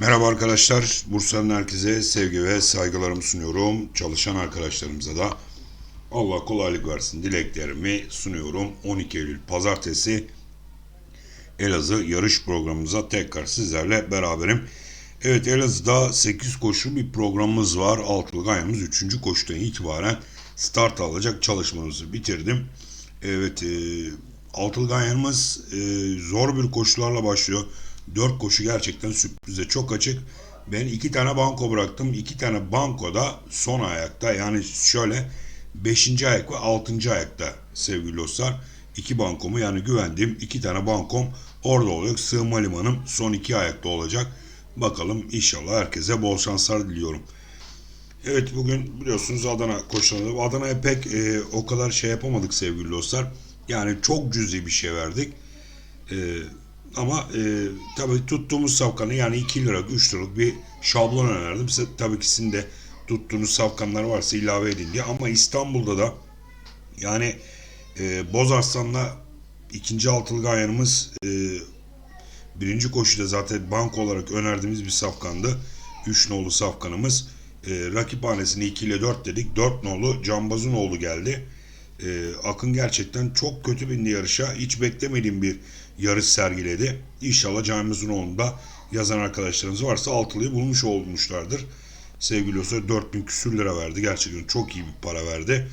Merhaba arkadaşlar. Bursa'nın herkese sevgi ve saygılarımı sunuyorum. Çalışan arkadaşlarımıza da Allah kolaylık versin dileklerimi sunuyorum. 12 Eylül Pazartesi Elazığ yarış programımıza tekrar sizlerle beraberim. Evet Elazığ'da 8 koşu bir programımız var. Altılık ayımız 3. koşudan itibaren start alacak çalışmamızı bitirdim. Evet e, Altılık ayımız e, zor bir koşularla başlıyor. 4 koşu gerçekten sürprize çok açık. Ben iki tane banko bıraktım. İki tane banko da son ayakta. Yani şöyle 5. ayak ve 6. ayakta sevgili dostlar. İki bankomu yani güvendiğim iki tane bankom orada olacak. Sığınma limanım son iki ayakta olacak. Bakalım inşallah herkese bol şanslar diliyorum. Evet bugün biliyorsunuz Adana koşuları. Adana'ya pek e, o kadar şey yapamadık sevgili dostlar. Yani çok cüzi bir şey verdik. E, ama e, tabii tuttuğumuz safkanı yani 2 lira 3 liralık bir şablon önerdim. Size tabii ki sizin de tuttuğunuz safkanlar varsa ilave edin diye. Ama İstanbul'da da yani e, Boz Arslan'la ikinci altılı ayarımız e, birinci koşuda zaten bank olarak önerdiğimiz bir safkandı. 3 nolu safkanımız. E, rakip hanesini 2 ile 4 dedik. 4 nolu Cambazunoğlu geldi. E, Akın gerçekten çok kötü bindi yarışa. Hiç beklemediğim bir yarış sergiledi. İnşallah Cambazunoğlu'nda da yazan arkadaşlarınız varsa altılıyı bulmuş olmuşlardır. Sevgili olsa 4000 küsür lira verdi. Gerçekten çok iyi bir para verdi.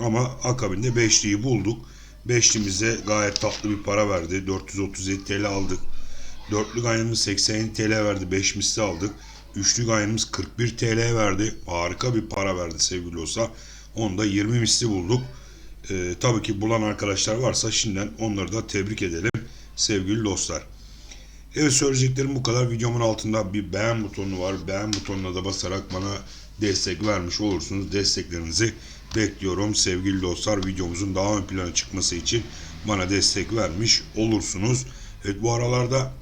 Ama akabinde beşliği bulduk. Beşliğimize gayet tatlı bir para verdi. 437 TL aldık. Dörtlü ganyanımız 80 TL verdi. 5 misli aldık. Üçlü ganyanımız 41 TL verdi. Harika bir para verdi sevgili olsa. Onu da 20 misli bulduk. Ee, tabii ki bulan arkadaşlar varsa şimdiden onları da tebrik edelim sevgili dostlar. Evet söyleyeceklerim bu kadar. Videomun altında bir beğen butonu var. Beğen butonuna da basarak bana destek vermiş olursunuz. Desteklerinizi bekliyorum sevgili dostlar. Videomuzun daha ön plana çıkması için bana destek vermiş olursunuz. Evet bu aralarda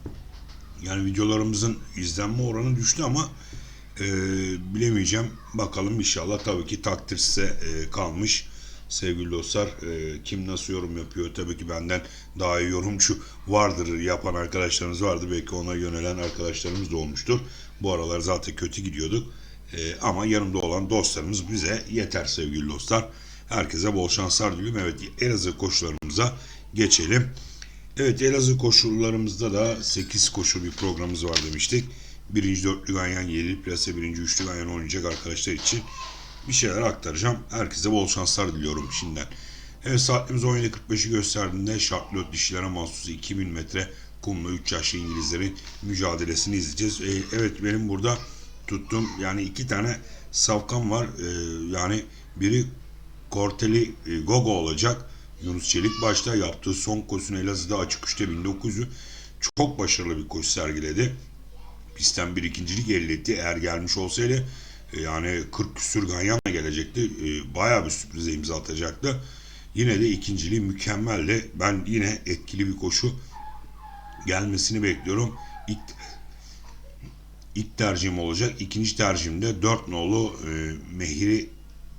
yani videolarımızın izlenme oranı düştü ama e, bilemeyeceğim. Bakalım inşallah tabii ki takdir size e, kalmış sevgili dostlar. E, kim nasıl yorum yapıyor? Tabii ki benden daha iyi yorumcu vardır yapan arkadaşlarımız vardı. Belki ona yönelen arkadaşlarımız da olmuştur. Bu aralar zaten kötü gidiyorduk. E, ama yanımda olan dostlarımız bize yeter sevgili dostlar. Herkese bol şanslar diliyorum. Evet Elazığ koşularımıza geçelim. Evet Elazığ koşullarımızda da 8 koşu bir programımız var demiştik. Birinci dörtlü ganyan 7 plase birinci üçlü ganyan oynayacak arkadaşlar için bir şeyler aktaracağım. Herkese bol şanslar diliyorum şimdiden. Evet saatimiz 17.45'i gösterdiğinde Charlotte dişilere mahsus 2000 metre kumlu 3 yaşlı İngilizlerin mücadelesini izleyeceğiz. Ee, evet benim burada tuttuğum yani iki tane safkan var. Ee, yani biri Korteli e, Gogo olacak. Yunus Çelik başta yaptığı son koşusunu Elazığ'da açık uçta 1900'ü çok başarılı bir koşu sergiledi. Pistten bir ikincilik elde etti. Eğer gelmiş olsaydı e, yani 40 küsür ganyanla gelecekti. E, bayağı bir sürprize imza atacaktı. Yine de ikinciliği mükemmeldi. Ben yine etkili bir koşu gelmesini bekliyorum. İlk, ilk tercihim olacak. İkinci tercihimde 4 nolu e, Mehri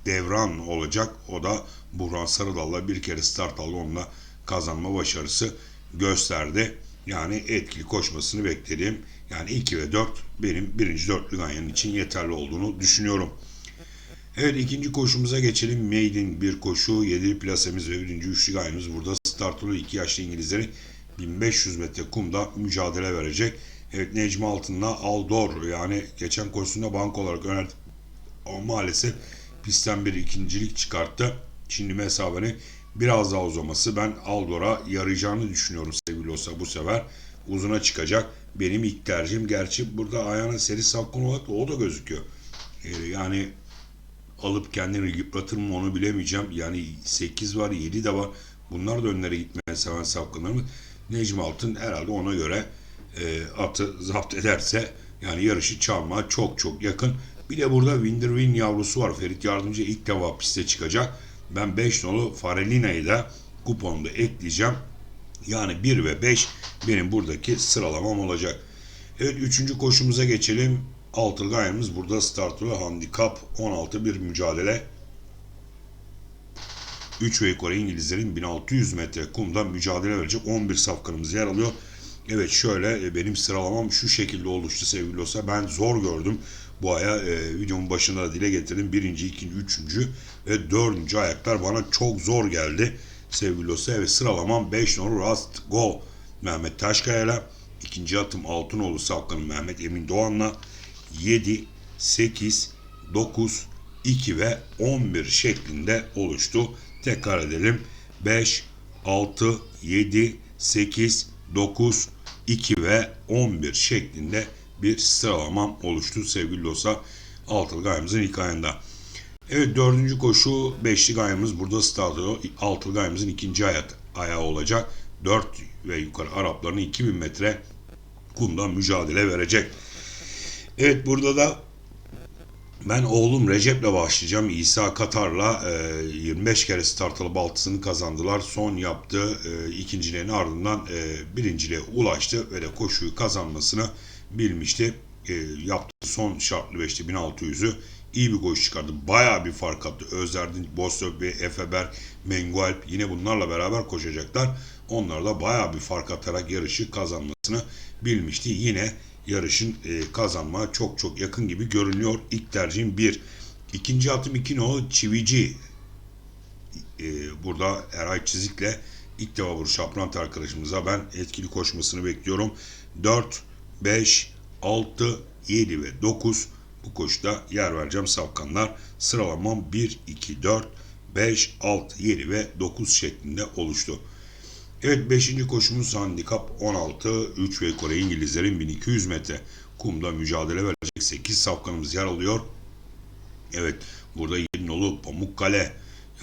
Devran olacak. O da Burhan Sarıdal'la bir kere start aldı. Onunla kazanma başarısı gösterdi. Yani etkili koşmasını beklediğim yani 2 ve 4 benim birinci dörtlü ganyanın için yeterli olduğunu düşünüyorum. Evet ikinci koşumuza geçelim. Maiden bir koşu. 7 plasemiz ve birinci üçlü ganyamız burada start oluyor. 2 yaşlı İngilizleri 1500 metre kumda mücadele verecek. Evet Necmi Altın'la Aldor yani geçen koşusunda bank olarak önerdi. Ama maalesef pistten bir ikincilik çıkarttı. Şimdi mesafenin biraz daha uzaması ben Aldor'a yarayacağını düşünüyorum sevgili olsa bu sefer uzuna çıkacak. Benim ilk tercihim gerçi burada ayağına seri sapkın olarak da o da gözüküyor. Ee, yani alıp kendini yıpratır mı onu bilemeyeceğim. Yani 8 var 7 de var. Bunlar da önlere gitmeye seven sapkınlarımız. Necmi Altın herhalde ona göre e, atı zapt ederse yani yarışı çalma çok çok yakın. Bir de burada Winderwin yavrusu var. Ferit Yardımcı ilk defa piste çıkacak. Ben 5 nolu Farelina'yı da kuponda ekleyeceğim. Yani 1 ve 5 benim buradaki sıralamam olacak. Evet 3. koşumuza geçelim. Altılı gayemiz burada start alıyor. Handikap 16 bir mücadele. 3 ve yukarı İngilizlerin 1600 metre kumda mücadele verecek 11 safkanımız yer alıyor. Evet şöyle e, benim sıralamam şu şekilde oluştu sevgili olsa ben zor gördüm bu aya e, videomun başında da dile getirdim. Birinci, ikinci, üçüncü ve dördüncü ayaklar bana çok zor geldi sevgili olsa. Evet sıralamam 5 numaralı Rust Go Mehmet Taşkaya'yla ikinci atım Altınoğlu Safkan'ın Mehmet Emin Doğan'la 7, 8, 9, 2 ve 11 şeklinde oluştu. Tekrar edelim. 5, 6, 7, 8, 9, 2 ve 11 şeklinde bir sıralamam oluştu sevgili dostlar. Altılı gayemizin ilk ayında. Evet dördüncü koşu beşli gayemiz burada start ediyor. Altılı gayemizin ikinci ayak, ayağı olacak. 4 ve yukarı Arapların 2000 metre kumda mücadele verecek. Evet burada da ben oğlum Recep'le başlayacağım. İsa Katar'la e, 25 kere start alıp altısını kazandılar. Son yaptığı e, ikincilerin ardından e, birinciliğe ulaştı ve de koşuyu kazanmasını bilmişti. E, yaptığı son şartlı 5'te 1600'ü iyi bir koşu çıkardı. Bayağı bir fark attı. Özerdin, Bostök ve Efeberg, Mengualp yine bunlarla beraber koşacaklar. Onlar da bayağı bir fark atarak yarışı kazanmasını bilmişti. Yine yarışın e, kazanmaya çok çok yakın gibi görünüyor. İlk tercihim 1. İkinci atım 2 no Çivici. E, burada Eray Çizik'le ilk defa vuruş Şaprant arkadaşımıza ben etkili koşmasını bekliyorum. 4, 5, 6, 7 ve 9 bu koşuda yer vereceğim safkanlar. Sıralamam 1, 2, 4, 5, 6, 7 ve 9 şeklinde oluştu. Evet 5. koşumuz handikap 16. 3 ve Kore İngilizlerin 1200 metre kumda mücadele verecek 8 safkanımız yer alıyor. Evet burada Yedinolu Pamukkale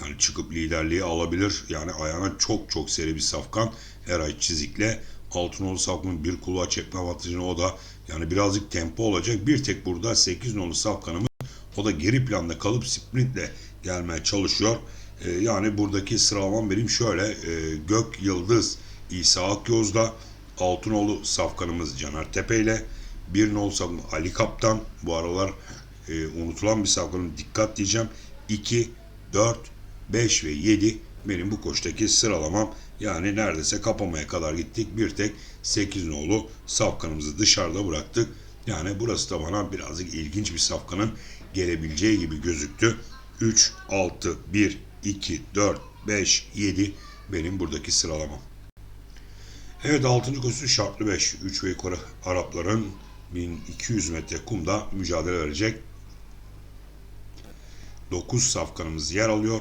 yani çıkıp liderliği alabilir. Yani ayağına çok çok seri bir safkan. Eray Çizik'le Altınoğlu Safkan'ın bir kulağa çekme avantajını o da yani birazcık tempo olacak. Bir tek burada 8 nolu Safkan'ımız o da geri planda kalıp sprintle gelmeye çalışıyor. Ee, yani buradaki sıralamam benim şöyle. E, Gök Yıldız İsa Akyoz'da Altınoğlu Safkan'ımız Caner Tepe ile bir nolu Safkan Ali Kaptan bu aralar e, unutulan bir safkanım dikkat diyeceğim. 2, 4, 5 ve 7 benim bu koştaki sıralamam. Yani neredeyse kapamaya kadar gittik. Bir tek 8 nolu safkanımızı dışarıda bıraktık. Yani burası da bana birazcık ilginç bir safkanın gelebileceği gibi gözüktü. 3, 6, 1, 2, 4, 5, 7 benim buradaki sıralamam. Evet 6. koşu şartlı 5. 3 ve yukarı Arapların 1200 metre kumda mücadele verecek. 9 safkanımız yer alıyor.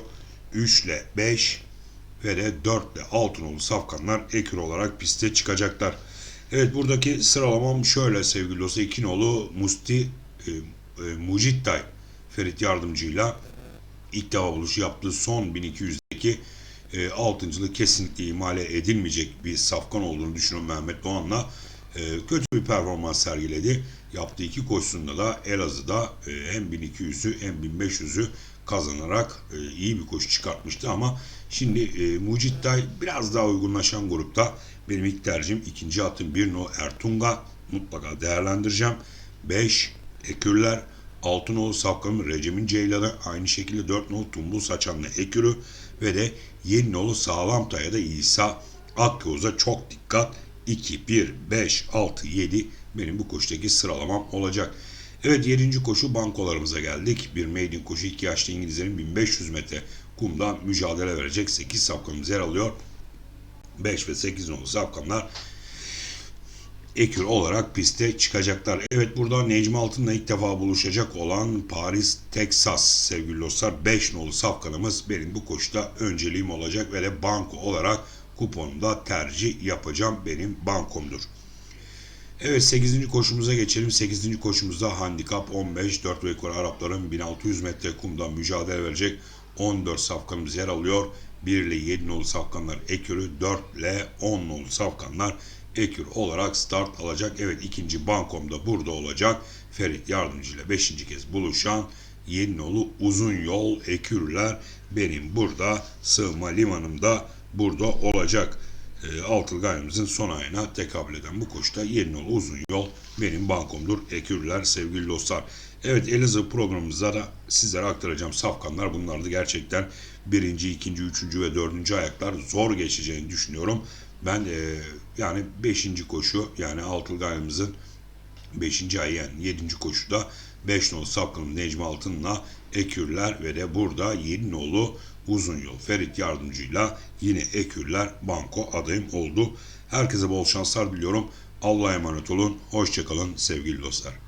3 ile 5 ve de 4 ile 6 nolu safkanlar ekür olarak piste çıkacaklar. Evet buradaki sıralamam şöyle sevgili dostlar. 2 nolu Musti e, e, Mucittay Ferit Yardımcı'yla ilk defa buluşu yaptığı son 1200'deki e, altıncılığı kesinlikle ihmale edilmeyecek bir safkan olduğunu düşünüyorum Mehmet Doğan'la. E, kötü bir performans sergiledi. Yaptığı iki koşusunda da Elazığ'da e, hem 1200'ü hem 1500'ü kazanarak e, iyi bir koşu çıkartmıştı ama şimdi e, Mucittay biraz daha uygunlaşan grupta benim ilk tercihim ikinci atım bir no Ertunga mutlaka değerlendireceğim. 5 Ekürler Altınoğlu Safkan'ın Recem'in Ceylan'ı aynı şekilde 4 nolu Tumbul Saçan'la Ekürü ve de yeni nolu Sağlam Taya'da İsa Akyoz'a çok dikkat 2, 1, 5, 6, 7 benim bu koşudaki sıralamam olacak. Evet 7. koşu bankolarımıza geldik. Bir maiden koşu 2 yaşlı İngilizlerin 1500 metre kumdan mücadele verecek 8 safkanımız yer alıyor. 5 ve 8 nolu safkanlar ekür olarak piste çıkacaklar. Evet burada Necmi Altın'la ilk defa buluşacak olan Paris, Texas sevgili dostlar 5 nolu safkanımız benim bu koşuda önceliğim olacak ve de banko olarak kuponumda tercih yapacağım benim bankomdur. Evet 8. koşumuza geçelim. 8. koşumuzda handikap 15 4 ve yukarı Arapların 1600 metre kumdan mücadele verecek 14 safkanımız yer alıyor. 1 ile 7 nolu safkanlar ekürü 4 ile 10 nolu safkanlar ekür olarak start alacak. Evet ikinci bankomda burada olacak. Ferit Yardımcı ile 5. kez buluşan Yeninoğlu uzun yol ekürler benim burada sığma limanımda burada olacak. E, Altılı Gayrimizin son ayına tekabül eden bu koşuda Yeninoğlu uzun yol benim bankomdur. Ekürler sevgili dostlar. Evet Elazığ programımızda da sizlere aktaracağım safkanlar. Bunlar da gerçekten birinci, ikinci, üçüncü ve dördüncü ayaklar zor geçeceğini düşünüyorum. Ben e, yani 5. koşu yani altılı ayımızın 5. ay yani 7. koşuda 5 nolu Sapkınım Necmi Altın'la Ekürler ve de burada 7 nolu Uzun Yol Ferit Yardımcı'yla yine Ekürler Banko adayım oldu. Herkese bol şanslar diliyorum. Allah'a emanet olun. Hoşçakalın sevgili dostlar.